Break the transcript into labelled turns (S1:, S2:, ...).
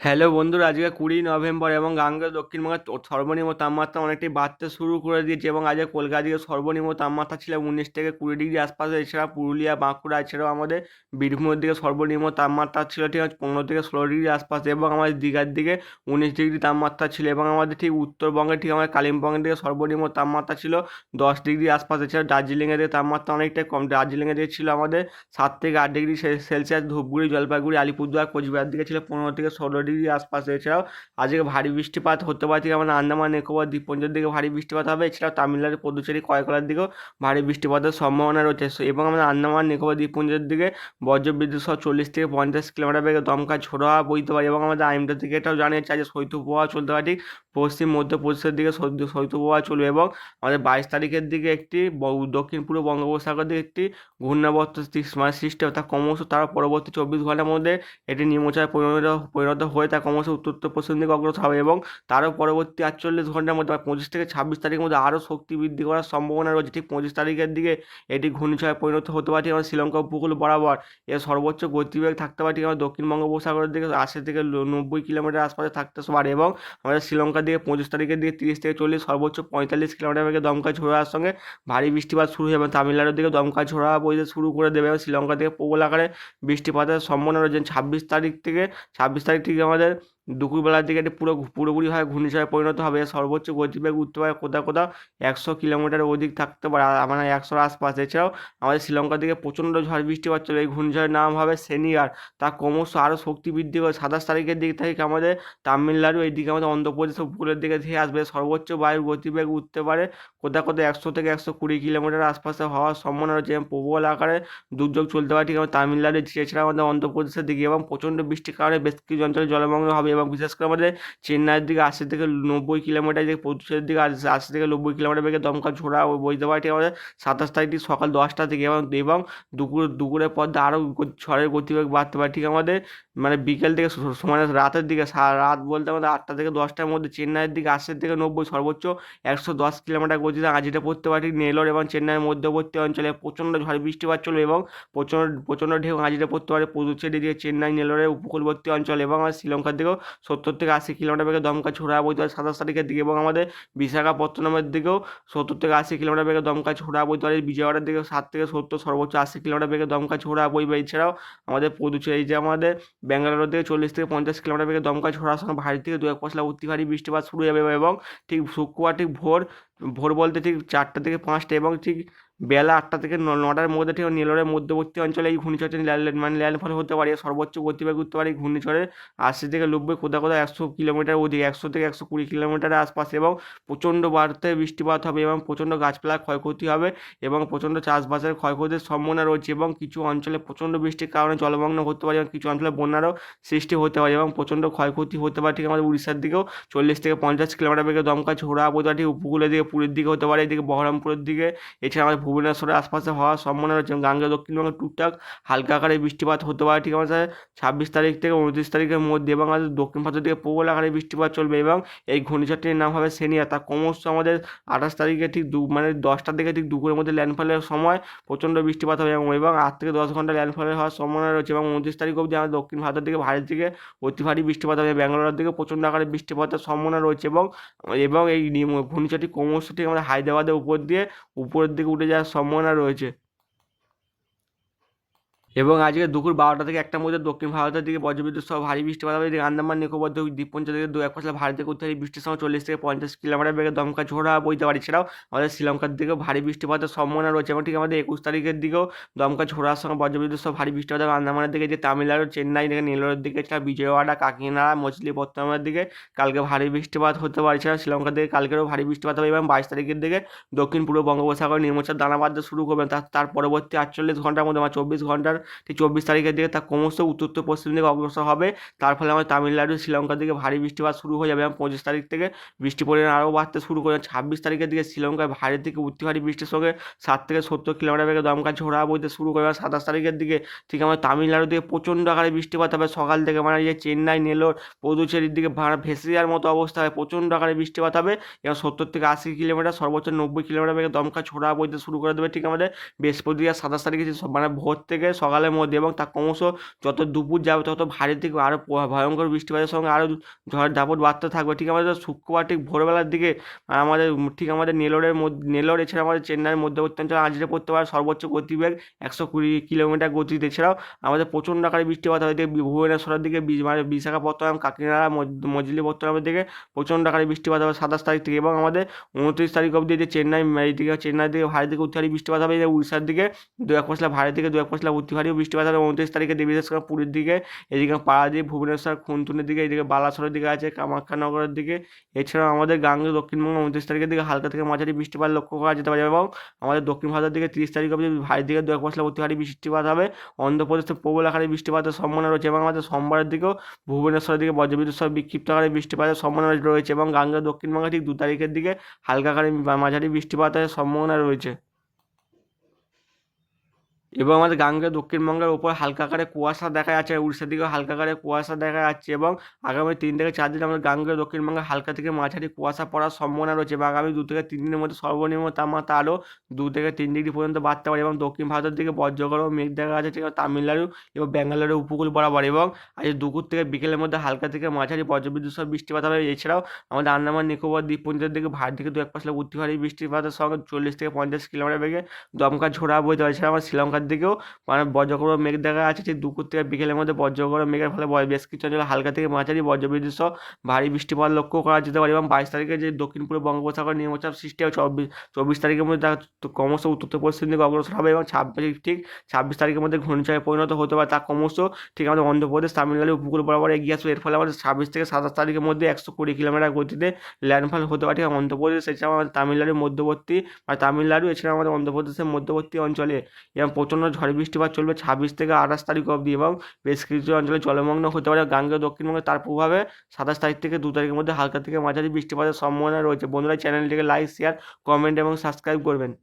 S1: Hello বন্ধুরা, আজকে কুড়ি নভেম্বর এবং গাঙ্গেয় দক্ষিণবঙ্গের সর্বনিম্ন তাপমাত্রা অনেকটাই বাড়তে শুরু করে দিয়েছে এবং আজকে কলকাতা দিকে সর্বনিম্ন তাপমাত্রা ছিল উনিশ থেকে কুড়ি ডিগ্রি আশপাশে। এছাড়া পুরুলিয়া, বাঁকুড়া, এছাড়াও আমাদের বীরভূমের দিকে সর্বনিম্ন তাপমাত্রা ছিল ঠিক আছে পনেরো থেকে ষোলো ডিগ্রি আশপাশে এবং আমাদের দীঘার দিকে উনিশ ডিগ্রি তাপমাত্রা ছিল এবং আমাদের ঠিক উত্তরবঙ্গে ঠিক আমাদের কালিম্পংয়ের দিকে সর্বনিম্ন তাপমাত্রা ছিল দশ ডিগ্রি আশপাশে। এছাড়া দার্জিলিংয়ের দিকে তাপমাত্রা অনেকটাই কম। দার্জিলিংয়ের দিকে ছিল আমাদের সাত থেকে আট ডিগ্রি সেলসিয়াস ধূপগুড়ি, জলপাইগুড়ি, আলিপুরদুয়ার, কোচবিহার দিকে ছিল পনেরো থেকে ষোলো ডিগ্রি আশপাশে এছাড়াও আজকে ভারী বৃষ্টিপাত হতে পারে থেকে আমাদের আন্দামান, নিকোবর, দ্বীপপুঞ্জের দিকে ভারী বৃষ্টিপাত হবে। এছাড়াও তামিলনাড়ু, পদুচেরি, কয়কলার দিকেও ভারী বৃষ্টিপাতের সম্ভাবনা রয়েছে। এবং আমাদের আন্দামান, নিকোবর, দ্বীপপুঞ্জের দিকে বজ্রবিদ্যুৎ সহ চল্লিশ থেকে পঞ্চাশ কিলোমিটার বেগে দমকা ঝোড়ো বইতে পারে। এবং আমাদের আইমটা থেকে এটাও জানিয়েছে আজ শৈত্যপ্রবাহ চলতে পারে, ঠিক পশ্চিম মধ্যপ্রদেশের দিকে শৈত্য- শৈত্যপ্রবাহ চলবে এবং আমাদের বাইশ তারিখের দিকে একটি দক্ষিণ পূর্ব বঙ্গোপসাগর দিকে একটি ঘূর্ণাবর্ত মানে সৃষ্টি হবে তা ক্রমশ তার পরবর্তী চব্বিশ ঘণ্টার মধ্যে এটি নিম্নচাপে পরিণত পরিণত হয়ে তা ক্রমশ উত্তর উত্তর পশ্চিম দিকে অগ্রসর হবে এবং তারও পরবর্তী আটচল্লিশ ঘণ্টার মধ্যে পঁচিশ থেকে ছাব্বিশ তারিখের মধ্যে আরও শক্তি বৃদ্ধি করার সম্ভাবনা রয়েছে। ঠিক পঁচিশ তারিখের দিকে এটি ঘূর্ণিঝড়ে পরিণত হতে পারে আমাদের শ্রীলঙ্কা উপকূল বরাবর। এর সর্বোচ্চ গতিবেগ থাকতে পারে আমাদের দক্ষিণ বঙ্গোপসাগরের দিকে আশি থেকে নব্বই কিলোমিটার আশপাশে থাকতে পারে এবং আমাদের শ্রীলঙ্কার দিকে পঁচিশ তারিখের দিকে তিরিশ থেকে চল্লিশ সর্বোচ্চ পঁয়তাল্লিশ কিলোমিটার বেগে দমকা ঝোড়ার সঙ্গে ভারী বৃষ্টিপাত শুরু হবে তামিলনাড়ুর দিকে দমকা ঝোড়া বইতে শুরু করে দেবে। এবং শ্রীলঙ্কা থেকে প্রবল আকারে বৃষ্টিপাতের সম্ভাবনা রয়েছে। ছাব্বিশ তারিখ থেকে, ছাব্বিশ তারিখ থেকে আমাদের দুপুরবেলার দিকে এটি পুরো পুরোপুরিভাবে ঘূর্ণিঝড়ে পরিণত হবে। সর্বোচ্চ গতিবেগ উঠতে পারে কোথাও কোথাও একশো কিলোমিটার অধিক থাকতে পারে। মানে একশোর আশপাশ। এছাড়াও আমাদের শ্রীলঙ্কার দিকে প্রচণ্ড ঝড় বৃষ্টিপাত চলে। এই ঘূর্ণিঝড়ের নাম হবে সেনিয়ার। তা ক্রমশ আরও শক্তি বৃদ্ধি করে সাতাশ তারিখের দিক থেকে আমাদের তামিলনাড়ু, এইদিকে আমাদের অন্ধ্রপ্রদেশ উপকূলের দিকে ধেয়ে আসবে। সর্বোচ্চ বায়ুর গতিবেগ উঠতে পারে কোথাও কোথাও একশো থেকে একশো কুড়ি কিলোমিটার আশপাশে হওয়ার সম্ভাবনা রয়েছে এবং প্রবল আকারে দুর্যোগ চলতে পারে। ঠিক আমাদের তামিলনাড়ু এছাড়া আমাদের অন্ধ্রপ্রদেশের দিকে এবং প্রচণ্ড বৃষ্টির কারণে বেশ কিছু অঞ্চলে জলমগ্ন হবে। এবং বিশেষ করে আমাদের চেন্নাইয়ের দিকে আশি থেকে নব্বই কিলোমিটার দিকে পুদুচেরির দিকে আশি থেকে নব্বই কিলোমিটার বেগে দমকা ঝোড়া বইতে পারে, ঠিক আমাদের সাতাশ তারিখ ঠিক সকাল দশটা থেকে এবং এবং দুপুর, দুপুরের পর আরও ঝড়ের গতিবেগ বাড়তে পারে, ঠিক আমাদের মানে বিকেল থেকে মানে রাতের দিকে রাত বলতে আমাদের আটটা থেকে দশটার মধ্যে চেন্নাইয়ের দিকে আশি থেকে নব্বই সর্বোচ্চ একশো দশ কিলোমিটার গতিতে আজিটা পড়তে পারে নেলোর এবং চেন্নাইয়ের মধ্যবর্তী অঞ্চলে প্রচণ্ড ঝড় বৃষ্টিপাত চলবে এবং প্রচণ্ড প্রচণ্ড ঢেউ আজিটা পড়তে পারে পুদুচেরি দিয়ে চেন্নাই নেলোরের উপকূলবর্তী অঞ্চল এবং আমাদের শ্রীলঙ্কার দিকেও সত্তর থেকে আশি কিলোমিটার বেগে দমকা ছোড়া বইতে পারে সাতাশ তারিখের দিকে এবং আমাদের বিশাখাপত্তনমের দিকেও সত্তর থেকে আশি কিলোমিটার বেগে দমকা ছোড়া বইতে পারে বিজয়ওয়াড়ার দিকে সাত থেকে সত্তর, সর্বোচ্চ আশি কিলোমিটার বেগে দমকা ছোড়া বইবে এছাড়াও আমাদের পুদুচেরি যে আমাদের ব্যাঙ্গালোর থেকে চল্লিশ থেকে পঞ্চাশ কিলোমিটার বেগে দমকা ছোড়ার সঙ্গে ভারী থেকে দু এক পশলা অতি ভারী বৃষ্টিপাত শুরু হবে এবং ঠিক শুক্রবার ঠিক ভোর ভোর বলতে ঠিক চারটা থেকে পাঁচটা এবং ঠিক বেলা আটটা থেকে নটার মধ্যে ঠিক নেলোরের মধ্যবর্তী অঞ্চলে এই ঘূর্ণিঝড়টি মানে ল্যান্ডফল হতে পারে। সর্বোচ্চ গতিবেগ উঠতে পারে ঘূর্ণিঝড়ের আশি থেকে নব্বই কোথাও কোথাও একশো কিলোমিটার অধিক, একশো থেকে একশো কুড়ি কিলোমিটারের আশপাশে এবং প্রচণ্ড বাড়তে বৃষ্টিপাত হবে এবং প্রচণ্ড গাছপালার ক্ষয়ক্ষতি হবে এবং প্রচণ্ড চাষবাসের ক্ষয়ক্ষতির সম্ভাবনা রয়েছে এবং কিছু অঞ্চলে প্রচণ্ড বৃষ্টির কারণে জলমগ্ন হতে পারে এবং কিছু অঞ্চলে বন্যারও সৃষ্টি হতে পারে এবং প্রচণ্ড ক্ষয়ক্ষতি হতে পারে। ঠিক আমাদের উড়িষ্যার দিকেও চল্লিশ থেকে পঞ্চাশ কিলোমিটার বেগে দমকা ঝোড়া বোঝাটি উপকূলের দিকে পুরীর দিকে হতে পারে, এদিকে বহরমপুরের দিকে। এছাড়া আমাদের ভুবনেশ্বরের আশপাশে হওয়ার সম্ভাবনা রয়েছে এবং গাঙ্গেয় দক্ষিণবঙ্গে টুকটাক হালকা আকারে বৃষ্টিপাত হতে পারে, ঠিক আমাদের ছাব্বিশ তারিখ থেকে উনত্রিশ তারিখের মধ্যে এবং আমাদের দক্ষিণ ভারতের দিকে প্রবল আকারে বৃষ্টিপাত চলবে এবং এই ঘূর্ণিঝড়টির নাম হবে সেনিয়া। তা ক্রমশ আমাদের আঠাশ তারিখে ঠিক দু মানে দশটার দিকে ঠিক দুপুরের মধ্যে ল্যান্ডফলের সময় প্রচণ্ড বৃষ্টিপাত হবে এবং আট থেকে দশ ঘণ্টা ল্যান্ডফলের হওয়ার সম্ভাবনা রয়েছে এবং উনত্রিশ তারিখ অবধি আমাদের দক্ষিণ ভারতের দিকে ভারী দিকে অতি ভারী বৃষ্টিপাত হবে। ব্যাঙ্গালোরের দিকে প্রচণ্ড আকারে বৃষ্টিপাতের সম্ভাবনা রয়েছে এবং এবং এই ঘূর্ণিঝড়টি ক্রমশ ঠিক আমরা হায়দ্রাবাদের উপর দিয়ে উপরের দিকে উঠে যাওয়ার সম্ভাবনা রয়েছে। এবং আজকে দুপুর বারোটা থেকে একটার মধ্যে দক্ষিণ ভারতের দিকে বজ্রবিদ্যুৎ সহ ভারী বৃষ্টিপাত হবে এদিকে আন্দামান নিকোবর দ্বীপ- দ্বীপপুঞ্জ থেকে দু এক পশলা ভারী থেকে উত্তরে বৃষ্টির সময় চল্লিশ থেকে পঞ্চাশ কিলোমিটার বেগে দমকা ঝোড়া বইতে পারে। এছাড়াও আমাদের শ্রীলঙ্কার দিকেও ভারী বৃষ্টিপাতের সম্ভাবনা রয়েছে এবং ঠিক আমাদের একুশ তারিখের দিকেও দমকা ঝোড়ার সঙ্গে বজ্রবিদ্যুৎ সহ ভারী বৃষ্টিপাত হবে আন্দামানের দিকে যে তামিলনাড়ু, চেন্নাই থেকে নেলোরের দিকে এছাড়া বিজয়ওয়াড়া, কাকিনাড়া মছলিপট্টনমের দিকে কালকে ভারী বৃষ্টিপাত হতে পারে। এছাড়া শ্রীলঙ্কার দিকে কালকেরও ভারী বৃষ্টিপাত হবে এবং বাইশ তারিখের দিকে দক্ষিণ পূর্ব বঙ্গোপসাগর নিম্নচাপ দানা বাঁধতে শুরু করবেন তার পরবর্তী আটচল্লিশ ঘণ্টার মধ্যে মানে চব্বিশ ঘণ্টার ঠিক চব্বিশ তারিখের দিকে তা ক্রমশ উত্তর পশ্চিম দিকে অগ্রসর হবে। তার ফলে আমাদের তামিলনাড়ু, শ্রীলঙ্কার দিকে ভারী বৃষ্টিপাত শুরু হয়ে যাবে এবং পঁচিশ তারিখ থেকে বৃষ্টি পরিমাণ আরও বাড়তে শুরু করে ছাব্বিশ তারিখের দিকে শ্রীলঙ্কায় ভারী থেকে অতি ভারী বৃষ্টির সঙ্গে সাত থেকে সত্তর কিলোমিটার বেগে দমকা ঝোড়া বইতে শুরু করে এবং সাতাশ তারিখের দিকে ঠিক আমাদের তামিলনাড়ু দিকে প্রচণ্ড আকারে বৃষ্টিপাত হবে। সকাল থেকে মানে যে চেন্নাই, নেলোর, পদুচেরির দিকে ভেসে যাওয়ার মতো অবস্থা হবে প্রচণ্ড আকারে বৃষ্টিপাত হবে। এবং সত্তর থেকে আশি কিলোমিটার, সর্বোচ্চ নব্বই কিলোমিটার বেগে দমকা ছোড়া বইতে শুরু করে দেবে ঠিক আমাদের বৃহস্পতিবার সাতাশ তারিখে মানে ভোর থেকে সকাল সকালের মধ্যে এবং তা ক্রমশ যত দুপুর যাবে তত ভারী থেকে আরও ভয়ঙ্কর বৃষ্টিপাতের সঙ্গে আরও ঝড় দাপট বাড়তে থাকবে। ঠিক আমাদের শুক্রবার ঠিক ভোরবেলার দিকে আমাদের ঠিক আমাদের নেলোরের মধ্যে, নেলোর এছাড়া আমাদের চেন্নাইয়ের মধ্যবর্তী অঞ্চলে আঁচড়ে পড়তে পারে সর্বোচ্চ গতিবেগ একশো কুড়ি কিলোমিটার গতিতে। এছাড়াও আমাদের প্রচণ্ড আকারে বৃষ্টিপাত এদিকে ভুবনেশ্বরের দিকে মানে বিশাখাপত্তনম, কাকিনাড়া, মজ- মজলিপত্তনমের দিকে প্রচণ্ড আকারে বৃষ্টিপাত হবে সাতাশ তারিখ থেকে এবং আমাদের উনত্রিশ তারিখ অবধি যে চেন্নাই, এইদিকে চেন্নাই দিকে ভারী দিকে উত্তরী বৃষ্টিপাত হবে। উড়িষ্যার দিকে দু এক পশলা, ভারী দিকে দু এক পশলা উত্তর ভারী বৃষ্টিপাত হবে উনত্রিশ তারিখে বিশেষ করে পুরীর দিকে, এদিকে পাড়াদ্বীপ, ভুবনেশ্বর, খুনতুনের দিকে, এদিকে বালাসরের দিকে আছে, কামাখ্যানগরের দিকে। এছাড়াও আমাদের গাঙ্গে দক্ষিণবঙ্গ উনত্রিশ তারিখের দিকে হালকা থেকে মাঝারি বৃষ্টিপাত লক্ষ্য করা যেতে পারে এবং আমাদের দক্ষিণ ভারতের দিকে তিরিশ তারিখ অবধি ভারী দিকে দু এক পশলা অতি ভারী বৃষ্টিপাত হবে। অন্ধ্রপ্রদেশে প্রবল আকারে বৃষ্টিপাতের সম্ভাবনা রয়েছে এবং আমাদের সোমবারের দিকেও ভুবনেশ্বরের দিকে বজ্রবিদ্যুৎ সহ বিক্ষিপ্ত আকারে বৃষ্টিপাতের সম্ভাবনা রয়েছে এবং গাঙ্গেয় দক্ষিণবঙ্গে ঠিক দু তারিখের দিকে হালকা আকারে মাঝারি বৃষ্টিপাতের সম্ভাবনা রয়েছে। এবং আমাদের গাঙ্গেয় দক্ষিণবঙ্গের ওপর হালকা আকারে কুয়াশা দেখা যাচ্ছে, উড়িষ্যার দিকেও হালকা আকারে কুয়াশা দেখা যাচ্ছে এবং আগামী তিন থেকে চার দিন আমাদের গাঙ্গেয় দক্ষিণবঙ্গে হালকা থেকে মাঝারি কুয়াশা পড়ার সম্ভাবনা রয়েছে এবং আগামী দু থেকে তিন দিনের মধ্যে সর্বনিম্ন তাপমাত্রা আরও দু থেকে তিন ডিগ্রি পর্যন্ত বাড়তে পারে এবং দক্ষিণ ভারতের দিকে বজ্রগড় ও মেঘ দেখা যাচ্ছে তামিলনাড়ু এবং ব্যাঙ্গালোরের উপকূল বরাবর এবং আজ দুপুর থেকে বিকেলের মধ্যে হালকা থেকে মাঝারি বজ্রবিদ্যুৎ সহ বৃষ্টিপাত হবে। এছাড়াও আমাদের আন্দামান নিকোবর দ্বীপপুঞ্জের দিকে ভারত দিকে দু এক পাশে উত্তি ভারী বৃষ্টিপাতের সঙ্গে চল্লিশ থেকে পঞ্চাশ কিলোমিটার বেগে দমকা ঝোড়া বইতে পারে এছাড়া আমার শ্রীলঙ্কার দিকেও মানে বজ্রগড় মেঘ দেখা যাচ্ছে, ঠিক দুপুর থেকে বিকেলের মধ্যে বজ্রগড় মেঘের ফলে বেশ কিছু অঞ্চলে হালকা থেকে মাঝারি বজ্রবিদ্যুৎ সহ ভারী বৃষ্টিপাত লক্ষ্য করা যেতে পারে এবং বাইশ তারিখে যে দক্ষিণ পূর্ব বঙ্গোপসাগর নিম্নচাপ সৃষ্টি হবে চব্বিশ চব্বিশ তারিখের মধ্যে তা ক্রমশ উত্তর পশ্চিম দিকে অগ্রসর হবে এবং ছাব্বিশ ঠিক ছাব্বিশ তারিখের মধ্যে ঘূর্ণিঝড়ে পরিণত হতে পারে। তা ক্রমশ ঠিক আমাদের অন্ধ্রপ্রদেশ, তামিলনাড়ু উপকূল বরাবর এগিয়ে আসবে। এর ফলে আমাদের ছাব্বিশ থেকে সাতাশ তারিখের মধ্যে একশো কুড়ি কিলোমিটার গতিতে ল্যান্ডফল হতে পারে। ঠিক অন্ধ্রপ্রদেশ, এছাড়াও আমাদের তামিলনাড়ুর মধ্যবর্তী বা তামিলনাড়ু এছাড়া আমাদের অন্ধ্রপ্রদেশের মধ্যবর্তী অঞ্চলে এবং প্রচণ্ড ঝড় বৃষ্টিপাত চলবে ছাব্বিশ থেকে আঠাশ তারিখ অবধি এবং বেশ কিছু অঞ্চলে জলমগ্ন হতে পারে। গাঙ্গেয় দক্ষিণবঙ্গে তার প্রভাবে সাতাশ তারিখ থেকে দু তারিখের মধ্যে হালকা থেকে মাঝারি বৃষ্টিপাতের সম্ভাবনা রয়েছে। বন্ধুরা, চ্যানেলটিকে লাইক শেয়ার কমেন্ট এবং সাবস্ক্রাইব করবেন।